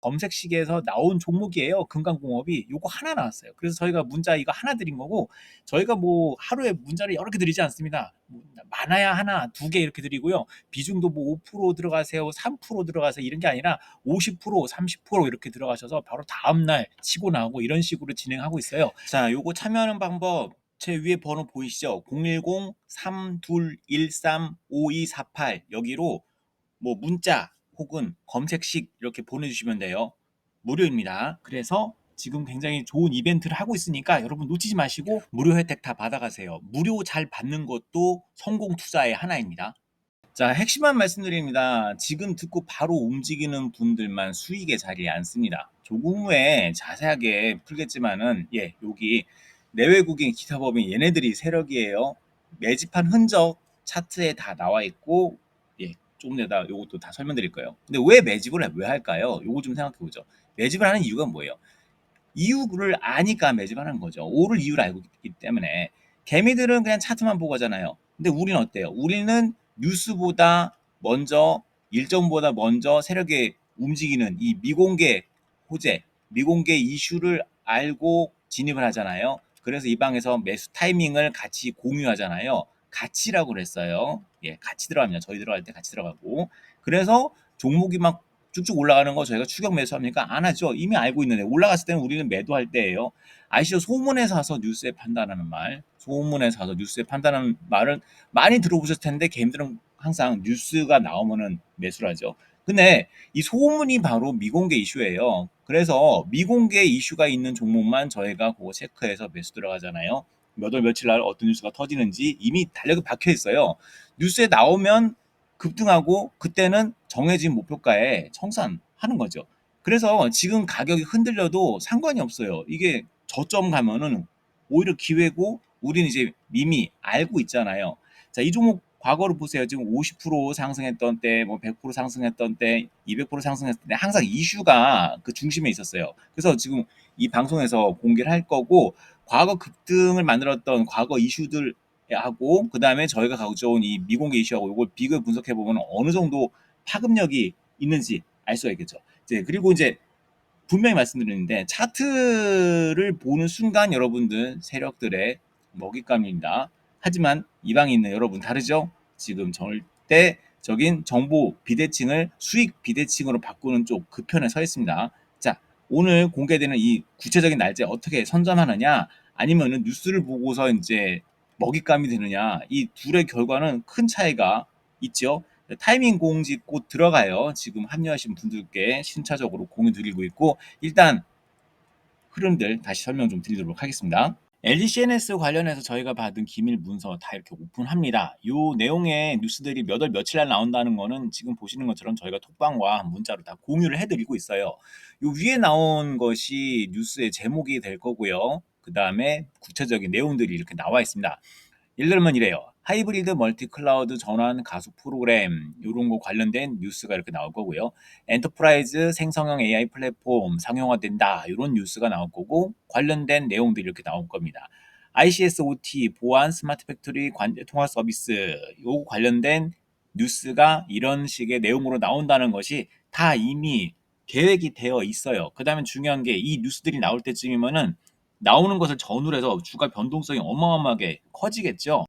검색식에서 나온 종목이에요. 금강공업이 요거 하나 나왔어요. 그래서 저희가 문자 이거 하나 드린 거고 저희가 뭐 하루에 문자를 여러 개 드리지 않습니다. 뭐 많아야 하나, 두 개 이렇게 드리고요. 비중도 뭐 5% 들어가세요, 3% 들어가세요 이런 게 아니라 50%, 30% 이렇게 들어가셔서 바로 다음 날 치고 나오고 이런 식으로 진행하고 있어요. 자, 요거 참여하는 방법 제 위에 번호 보이시죠? 010-3213-5248 여기로 뭐 문자 혹은 검색식 이렇게 보내주시면 돼요. 무료입니다. 그래서 지금 굉장히 좋은 이벤트를 하고 있으니까 여러분 놓치지 마시고 무료 혜택 다 받아가세요. 무료 잘 받는 것도 성공 투자의 하나입니다. 자, 핵심만 말씀드립니다. 지금 듣고 바로 움직이는 분들만 수익의 자리에 앉습니다. 조금 후에 자세하게 풀겠지만은 예, 여기 내외국인 기타 법인 얘네들이 세력이에요. 매집한 흔적 차트에 다 나와 있고 예, 조금 내다 요것도 다 설명드릴 거예요. 근데 왜 매집을 왜 할까요? 요거 좀 생각해 보죠. 매집을 하는 이유가 뭐예요? 이유를 아니까 매집하는 거죠. 오를 이유를 알고 있기 때문에 개미들은 그냥 차트만 보고 하잖아요. 근데 우리는 어때요? 우리는 뉴스보다 먼저 일정보다 먼저 세력에 움직이는 이 미공개 호재, 미공개 이슈를 알고 진입을 하잖아요. 그래서 이 방에서 매수 타이밍을 같이 공유하잖아요. 같이라고 그랬어요. 예, 같이 들어갑니다. 저희 들어갈 때 같이 들어가고. 그래서 종목이 막 쭉쭉 올라가는 거 저희가 추격 매수합니까? 안 하죠. 이미 알고 있는데 올라갔을 때는 우리는 매도할 때예요. 아시죠? 소문에 사서 뉴스에 판단하는 말. 소문에 사서 뉴스에 판단하는 말은 많이 들어보셨을 텐데 개인들은 항상 뉴스가 나오면은 매수를 하죠. 근데 이 소문이 바로 미공개 이슈예요. 그래서 미공개 이슈가 있는 종목만 저희가 그거 체크해서 매수 들어가잖아요. 몇 월 며칠 날 어떤 뉴스가 터지는지 이미 달력이 박혀 있어요. 뉴스에 나오면 급등하고 그때는 정해진 목표가에 청산하는 거죠. 그래서 지금 가격이 흔들려도 상관이 없어요. 이게 저점 가면은 오히려 기회고 우리는 이제 이미 알고 있잖아요. 자, 이 종목 과거를 보세요. 지금 50% 상승했던 때, 뭐 100% 상승했던 때, 200% 상승했을 때 항상 이슈가 그 중심에 있었어요. 그래서 지금 이 방송에서 공개를 할 거고 과거 급등을 만들었던 과거 이슈들 하고 그 다음에 저희가 가져온 이 미공개 이슈하고 이걸 비교 분석해 보면 어느 정도 파급력이 있는지 알 수가 있겠죠. 이제 그리고 이제 분명히 말씀드리는데 차트를 보는 순간 여러분들 세력들의 먹잇감입니다. 하지만 이 방에 있는 여러분 다르죠? 지금 절대적인 정보 비대칭을 수익 비대칭으로 바꾸는 쪽 그 편에 서 있습니다. 자, 오늘 공개되는 이 구체적인 날짜 어떻게 선점하느냐 아니면은 뉴스를 보고서 이제 먹잇감이 되느냐 이 둘의 결과는 큰 차이가 있죠. 타이밍 공지 곧 들어가요. 지금 합류하신 분들께 신차적으로 공유 드리고 있고 일단 흐름들 다시 설명 좀 드리도록 하겠습니다. LGCNS 관련해서 저희가 받은 기밀 문서 다 이렇게 오픈합니다. 이 내용의 뉴스들이 몇 월 며칠 날 나온다는 거는 지금 보시는 것처럼 저희가 톡방과 문자로 다 공유를 해드리고 있어요. 이 위에 나온 것이 뉴스의 제목이 될 거고요. 그 다음에 구체적인 내용들이 이렇게 나와 있습니다. 예를 들면 이래요. 하이브리드 멀티 클라우드 전환 가속 프로그램 이런 거 관련된 뉴스가 이렇게 나올 거고요. 엔터프라이즈 생성형 AI 플랫폼 상용화된다 이런 뉴스가 나올 거고 관련된 내용들이 이렇게 나올 겁니다. ICS OT 보안 스마트 팩토리 관제 통화 서비스 요 관련된 뉴스가 이런 식의 내용으로 나온다는 것이 다 이미 계획이 되어 있어요. 그 다음에 중요한 게 이 뉴스들이 나올 때쯤이면은 나오는 것을 전후로 해서 주가 변동성이 어마어마하게 커지겠죠.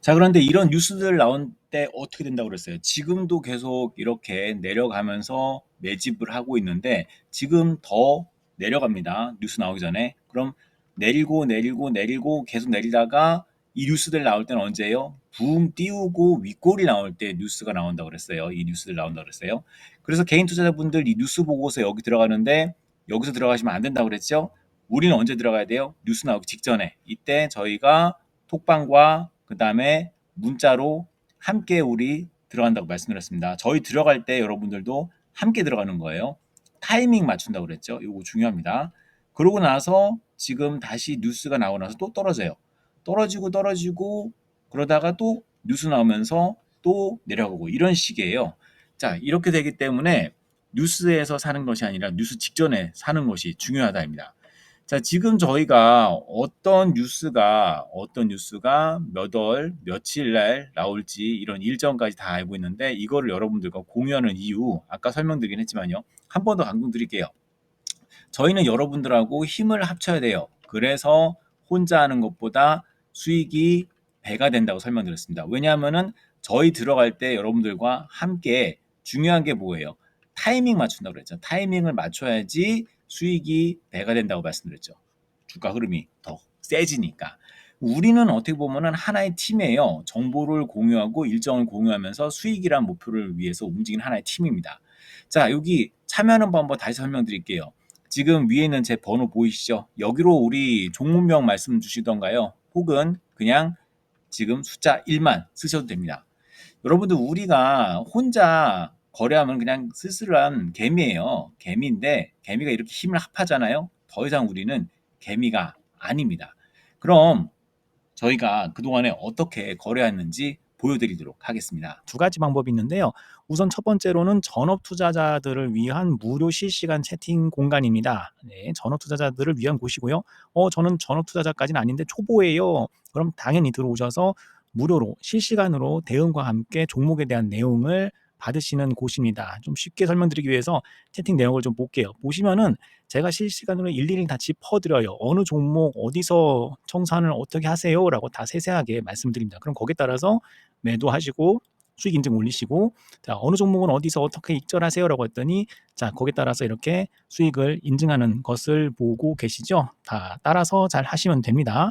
자, 그런데 이런 뉴스들 나온 때 어떻게 된다고 그랬어요? 지금도 계속 이렇게 내려가면서 매집을 하고 있는데 지금 더 내려갑니다. 뉴스 나오기 전에. 그럼 내리고 내리고 내리고 계속 내리다가 이 뉴스들 나올 때는 언제예요? 붕 띄우고 윗골이 나올 때 뉴스가 나온다고 그랬어요. 이 뉴스들 나온다고 그랬어요. 그래서 개인 투자자분들 이 뉴스 보고서 여기 들어가는데 여기서 들어가시면 안 된다고 그랬죠? 우리는 언제 들어가야 돼요? 뉴스 나오기 직전에. 이때 저희가 톡방과 그 다음에 문자로 함께 우리 들어간다고 말씀드렸습니다. 저희 들어갈 때 여러분들도 함께 들어가는 거예요. 타이밍 맞춘다고 그랬죠. 이거 중요합니다. 그러고 나서 지금 다시 뉴스가 나오고 나서 또 떨어져요. 떨어지고 떨어지고 그러다가 또 뉴스 나오면서 또 내려가고 이런 식이에요. 자, 이렇게 되기 때문에 뉴스에서 사는 것이 아니라 뉴스 직전에 사는 것이 중요하다입니다. 자, 지금 저희가 어떤 뉴스가 어떤 뉴스가 몇 월, 며칠 날 나올지 이런 일정까지 다 알고 있는데 이거를 여러분들과 공유하는 이유 아까 설명드리긴 했지만요. 한 번 더 강조드릴게요. 저희는 여러분들하고 힘을 합쳐야 돼요. 그래서 혼자 하는 것보다 수익이 배가 된다고 설명드렸습니다. 왜냐하면은 저희 들어갈 때 여러분들과 함께 중요한 게 뭐예요? 타이밍 맞춘다고 그랬죠. 타이밍을 맞춰야지 수익이 배가 된다고 말씀드렸죠. 주가 흐름이 더 세지니까. 우리는 어떻게 보면은 하나의 팀이에요. 정보를 공유하고 일정을 공유하면서 수익이란 목표를 위해서 움직이는 하나의 팀입니다. 자, 여기 참여하는 방법 다시 설명드릴게요. 지금 위에 있는 제 번호 보이시죠? 여기로 우리 종문명 말씀 주시던가요? 혹은 그냥 지금 숫자 1만 쓰셔도 됩니다. 여러분들 우리가 혼자 거래하면 그냥 쓸쓸한 개미예요. 개미인데 개미가 이렇게 힘을 합하잖아요. 더 이상 우리는 개미가 아닙니다. 그럼 저희가 그동안에 어떻게 거래했는지 보여드리도록 하겠습니다. 두 가지 방법이 있는데요. 우선 첫 번째로는 전업 투자자들을 위한 무료 실시간 채팅 공간입니다. 네, 전업 투자자들을 위한 곳이고요. 어, 저는 전업 투자자까지는 아닌데 초보예요. 그럼 당연히 들어오셔서 무료로 실시간으로 대응과 함께 종목에 대한 내용을 받으시는 곳입니다. 좀 쉽게 설명드리기 위해서 채팅 내용을 좀 볼게요. 보시면은 제가 실시간으로 일일이 다 짚어드려요. 어느 종목 어디서 청산을 어떻게 하세요라고 다 세세하게 말씀드립니다. 그럼 거기에 따라서 매도하시고 수익 인증 올리시고 자 어느 종목은 어디서 어떻게 익절하세요라고 했더니 자 거기에 따라서 이렇게 수익을 인증하는 것을 보고 계시죠. 다 따라서 잘 하시면 됩니다.